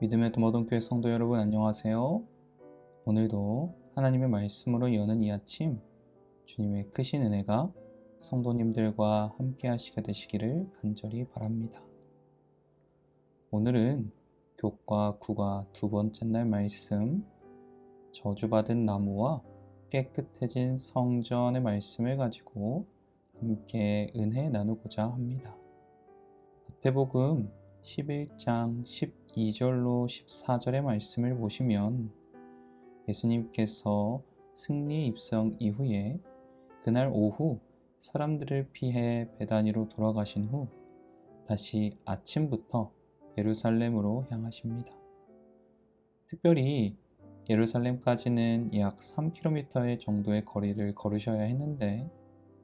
믿음의 도모동교회 성도 여러분 안녕하세요. 오늘도 하나님의 말씀으로 여는 이 아침 주님의 크신 은혜가 성도님들과 함께 하시게 되시기를 간절히 바랍니다. 오늘은 교과 9과 두 번째 날 말씀 저주받은 나무와 깨끗해진 성전의 말씀을 가지고 함께 은혜 나누고자 합니다. 마태복음 11장 12절로 14절의 말씀을 보시면 예수님께서 승리 입성 이후에 그날 오후 사람들을 피해 베다니로 돌아가신 후 다시 아침부터 예루살렘으로 향하십니다. 특별히 예루살렘까지는 약 3km 정도의 거리를 걸으셔야 했는데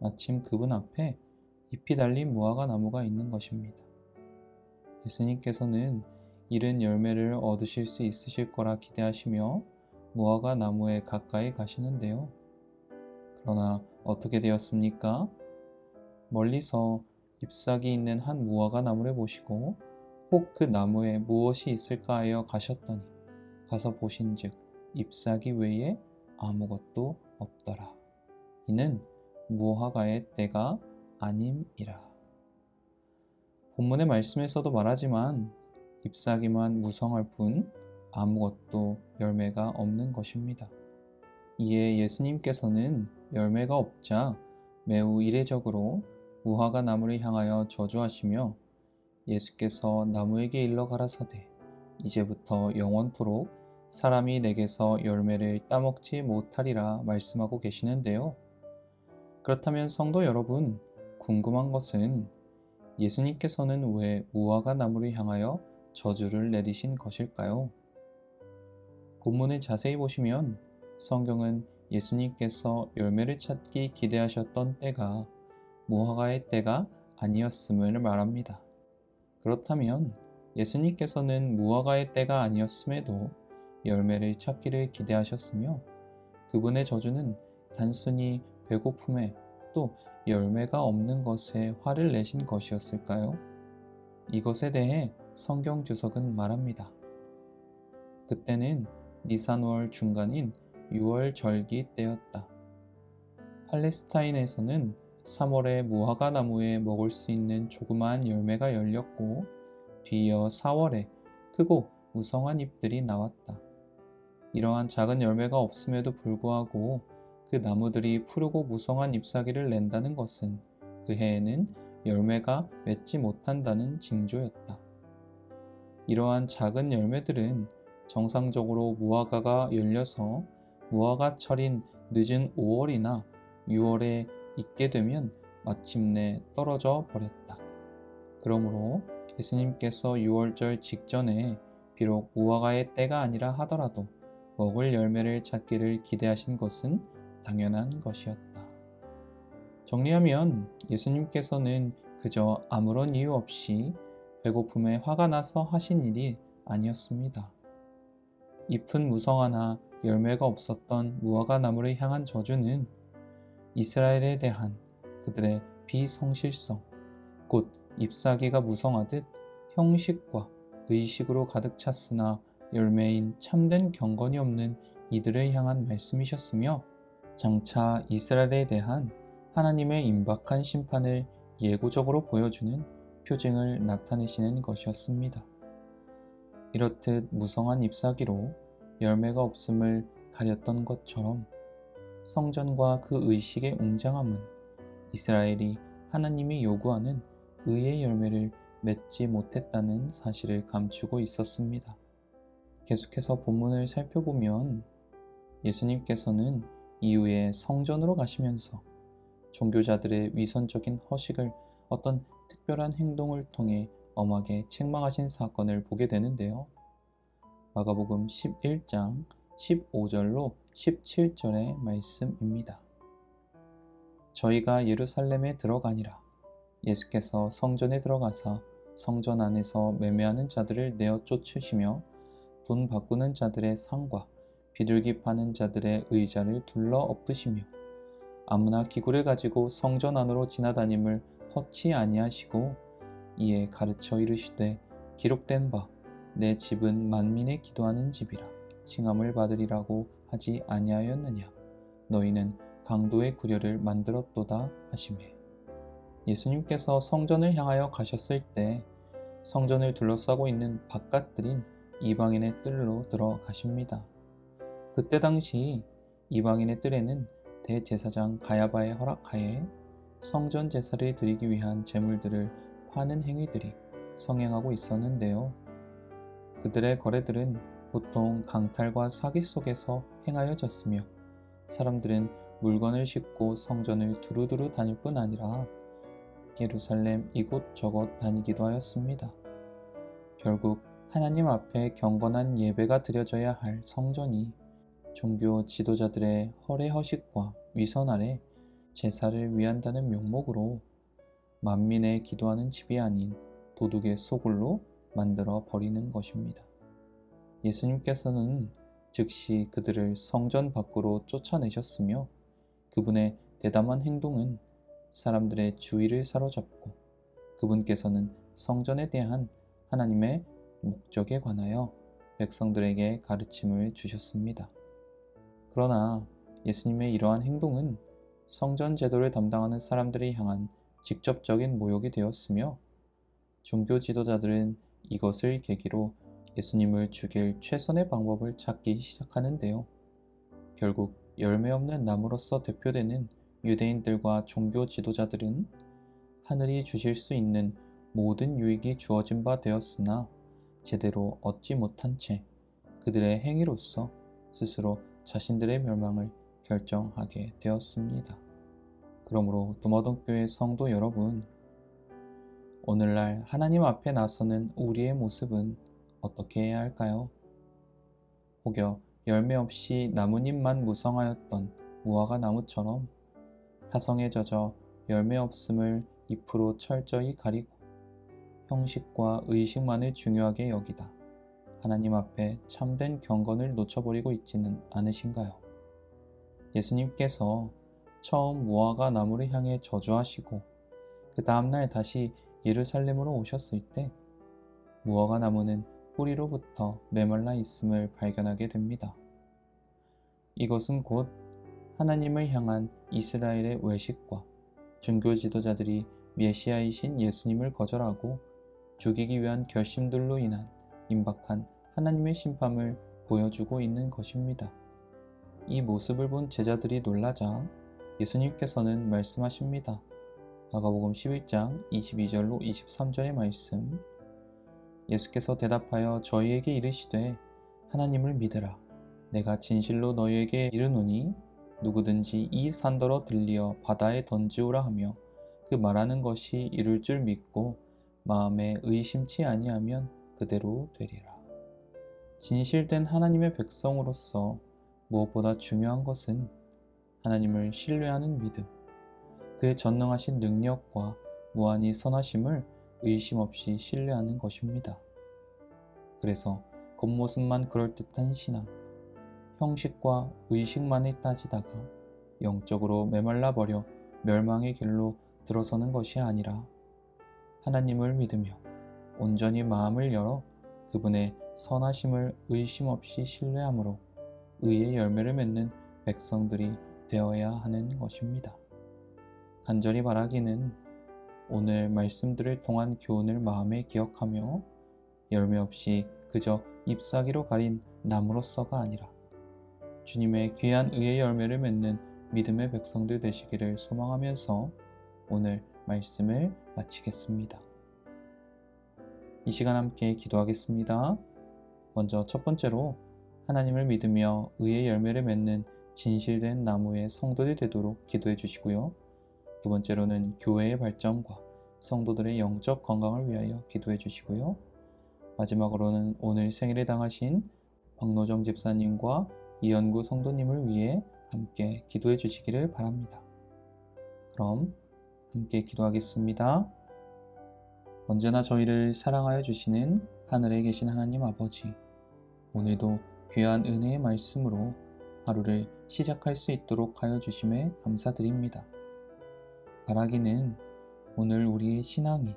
마침 그분 앞에 잎이 달린 무화과 나무가 있는 것입니다. 예수님께서는 이른 열매를 얻으실 수 있으실 거라 기대하시며 무화과 나무에 가까이 가시는데요. 그러나 어떻게 되었습니까? 멀리서 잎사귀 있는 한 무화과 나무를 보시고 혹 그 나무에 무엇이 있을까 하여 가셨더니 가서 보신즉 잎사귀 외에 아무것도 없더라. 이는 무화과의 때가 아님이라. 본문의 말씀에서도 말하지만 잎사귀만 무성할 뿐 아무것도 열매가 없는 것입니다. 이에 예수님께서는 열매가 없자 매우 이례적으로 무화과 나무를 향하여 저주하시며 예수께서 나무에게 일러 가라사대 이제부터 영원토록 사람이 내게서 열매를 따먹지 못하리라 말씀하고 계시는데요. 그렇다면 성도 여러분, 궁금한 것은 예수님께서는 왜 무화과 나무를 향하여 저주를 내리신 것일까요? 본문을 자세히 보시면 성경은 예수님께서 열매를 찾기 기대하셨던 때가 무화과의 때가 아니었음을 말합니다. 그렇다면 예수님께서는 무화과의 때가 아니었음에도 열매를 찾기를 기대하셨으며 그분의 저주는 단순히 배고픔에 또 열매가 없는 것에 화를 내신 것이었을까요? 이것에 대해 성경 주석은 말합니다. 그때는 니산월 중간인 6월 절기 때였다. 팔레스타인에서는 3월에 무화과 나무에 먹을 수 있는 조그마한 열매가 열렸고 뒤이어 4월에 크고 무성한 잎들이 나왔다. 이러한 작은 열매가 없음에도 불구하고 그 나무들이 푸르고 무성한 잎사귀를 낸다는 것은 그 해에는 열매가 맺지 못한다는 징조였다. 이러한 작은 열매들은 정상적으로 무화과가 열려서 무화과철인 늦은 5월이나 6월에 있게 되면 마침내 떨어져 버렸다. 그러므로 예수님께서 6월절 직전에 비록 무화과의 때가 아니라 하더라도 먹을 열매를 찾기를 기대하신 것은 당연한 것이었다. 정리하면 예수님께서는 그저 아무런 이유 없이 배고픔에 화가 나서 하신 일이 아니었습니다. 잎은 무성하나 열매가 없었던 무화과 나무를 향한 저주는 이스라엘에 대한 그들의 비성실성, 곧 잎사귀가 무성하듯 형식과 의식으로 가득 찼으나 열매인 참된 경건이 없는 이들을 향한 말씀이셨으며 장차 이스라엘에 대한 하나님의 임박한 심판을 예고적으로 보여주는 표징을 나타내시는 것이었습니다. 이렇듯 무성한 잎사귀로 열매가 없음을 가렸던 것처럼 성전과 그 의식의 웅장함은 이스라엘이 하나님이 요구하는 의의 열매를 맺지 못했다는 사실을 감추고 있었습니다. 계속해서 본문을 살펴보면 예수님께서는 이후에 성전으로 가시면서 종교자들의 위선적인 허식을 어떤 특별한 행동을 통해 엄하게 책망하신 사건을 보게 되는데요. 마가복음 11장 15절로 17절의 말씀입니다. 저희가 예루살렘에 들어가니라. 예수께서 성전에 들어가사 성전 안에서 매매하는 자들을 내어 쫓으시며 돈 바꾸는 자들의 상과 비둘기 파는 자들의 의자를 둘러 엎으시며 아무나 기구를 가지고 성전 안으로 지나다님을 허치 아니하시고 이에 가르쳐 이르시되 기록된 바 내 집은 만민의 기도하는 집이라 칭함을 받으리라고 하지 아니하였느냐 너희는 강도의 구려를 만들었도다 하시매 예수님께서 성전을 향하여 가셨을 때 성전을 둘러싸고 있는 바깥들인 이방인의 뜰로 들어가십니다. 그때 당시 이방인의 뜰에는 대제사장 가야바의 허락하에 성전 제사를 드리기 위한 제물들을 파는 행위들이 성행하고 있었는데요. 그들의 거래들은 보통 강탈과 사기 속에서 행하여졌으며 사람들은 물건을 싣고 성전을 두루두루 다닐 뿐 아니라 예루살렘 이곳저곳 다니기도 하였습니다. 결국 하나님 앞에 경건한 예배가 드려져야 할 성전이 종교 지도자들의 허례 허식과 위선 아래 제사를 위한다는 명목으로 만민의 기도하는 집이 아닌 도둑의 소굴로 만들어 버리는 것입니다. 예수님께서는 즉시 그들을 성전 밖으로 쫓아내셨으며 그분의 대담한 행동은 사람들의 주의를 사로잡고 그분께서는 성전에 대한 하나님의 목적에 관하여 백성들에게 가르침을 주셨습니다. 그러나 예수님의 이러한 행동은 성전 제도를 담당하는 사람들을 향한 직접적인 모욕이 되었으며 종교 지도자들은 이것을 계기로 예수님을 죽일 최선의 방법을 찾기 시작하는데요. 결국 열매 없는 나무로서 대표되는 유대인들과 종교 지도자들은 하늘이 주실 수 있는 모든 유익이 주어진 바 되었으나 제대로 얻지 못한 채 그들의 행위로서 스스로 자신들의 멸망을 결정하게 되었습니다. 그러므로 도마동교회 성도 여러분, 오늘날 하나님 앞에 나서는 우리의 모습은 어떻게 해야 할까요? 혹여 열매 없이 나뭇잎만 무성하였던 무화과 나무처럼 타성에 젖어 열매 없음을 잎으로 철저히 가리고 형식과 의식만을 중요하게 여기다 하나님 앞에 참된 경건을 놓쳐버리고 있지는 않으신가요? 예수님께서 처음 무화과 나무를 향해 저주하시고 그 다음날 다시 예루살렘으로 오셨을 때 무화과 나무는 뿌리로부터 메말라 있음을 발견하게 됩니다. 이것은 곧 하나님을 향한 이스라엘의 외식과 종교 지도자들이 메시아이신 예수님을 거절하고 죽이기 위한 결심들로 인한 임박한 하나님의 심판을 보여주고 있는 것입니다. 이 모습을 본 제자들이 놀라자 예수님께서는 말씀하십니다. 마가복음 11장 22절로 23절의 말씀. 예수께서 대답하여 저희에게 이르시되 하나님을 믿으라. 내가 진실로 너희에게 이르노니 누구든지 이 산더러 들리어 바다에 던지우라 하며 그 말하는 것이 이룰 줄 믿고 마음에 의심치 아니하면 그대로 되리라. 진실된 하나님의 백성으로서 무엇보다 중요한 것은 하나님을 신뢰하는 믿음, 그의 전능하신 능력과 무한히 선하심을 의심 없이 신뢰하는 것입니다. 그래서 겉모습만 그럴듯한 신앙, 형식과 의식만을 따지다가 영적으로 메말라 버려 멸망의 길로 들어서는 것이 아니라 하나님을 믿으며 온전히 마음을 열어 그분의 선하심을 의심 없이 신뢰함으로 의의 열매를 맺는 백성들이 되어야 하는 것입니다. 간절히 바라기는 오늘 말씀들을 통한 교훈을 마음에 기억하며 열매 없이 그저 잎사귀로 가린 나무로서가 아니라 주님의 귀한 의의 열매를 맺는 믿음의 백성들 되시기를 소망하면서 오늘 말씀을 마치겠습니다. 이 시간 함께 기도하겠습니다. 먼저 첫 번째로 하나님을 믿으며 의의 열매를 맺는 진실된 나무의 성도들이 되도록 기도해 주시고요. 두 번째로는 교회의 발전과 성도들의 영적 건강을 위하여 기도해 주시고요. 마지막으로는 오늘 생일에 당하신 박노정 집사님과 이연구 성도님을 위해 함께 기도해 주시기를 바랍니다. 그럼 함께 기도하겠습니다. 언제나 저희를 사랑하여 주시는 하늘에 계신 하나님 아버지, 오늘도 귀한 은혜의 말씀으로 하루를 시작할 수 있도록 하여 주심에 감사드립니다. 바라기는 오늘 우리의 신앙이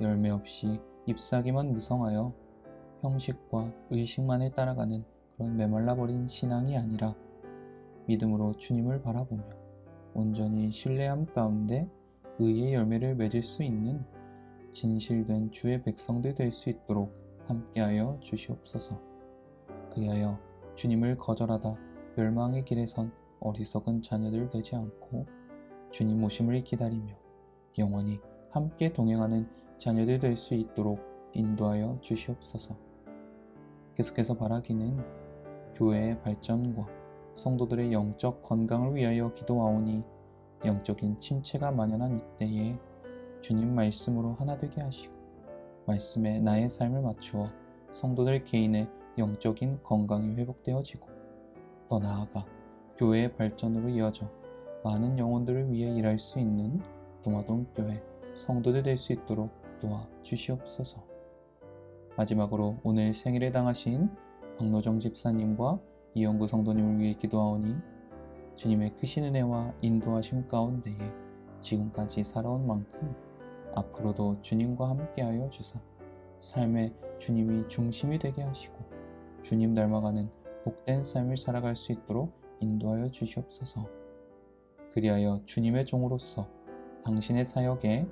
열매 없이 잎사귀만 무성하여 형식과 의식만을 따라가는 그런 메말라버린 신앙이 아니라 믿음으로 주님을 바라보며 온전히 신뢰함 가운데 의의 열매를 맺을 수 있는 진실된 주의 백성들 될 수 있도록 함께하여 주시옵소서. 그리하여 주님을 거절하다 멸망의 길에 선 어리석은 자녀들 되지 않고 주님 오심을 기다리며 영원히 함께 동행하는 자녀들 될 수 있도록 인도하여 주시옵소서. 계속해서 바라기는 교회의 발전과 성도들의 영적 건강을 위하여 기도하오니 영적인 침체가 만연한 이때에 주님 말씀으로 하나 되게 하시고 말씀에 나의 삶을 맞추어 성도들 개인의 영적인 건강이 회복되어지고 더 나아가 교회의 발전으로 이어져 많은 영혼들을 위해 일할 수 있는 동화동 교회 성도들 될 수 있도록 도와 주시옵소서. 마지막으로 오늘 생일에 당하신 박노정 집사님과 이영구 성도님을 위해 기도하오니 주님의 크신 은혜와 인도하심 가운데에 지금까지 살아온 만큼 앞으로도 주님과 함께하여 주사 삶에 주님이 중심이 되게 하시고 주님 닮아가는 복된 삶을 살아갈 수 있도록 인도하여 주시옵소서. 그리하여 주님의 종으로서 당신의 사역에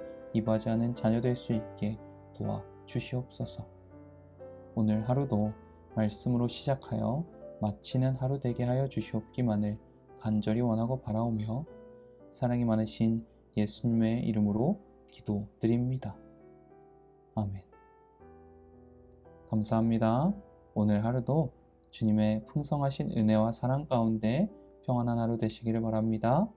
않은 자녀 될 수 있게 도와 주시옵소서. 오늘 하루도 말씀으로 시작하여 마치는 하루 되게 하여 주시옵기만을 간절히 원하고 바라오며 사랑이 많으신 예수님의 이름으로 기도 드립니다. 아멘. 감사합니다. 오늘 하루도 주님의 풍성하신 은혜와 사랑 가운데 평안한 하루 되시기를 바랍니다.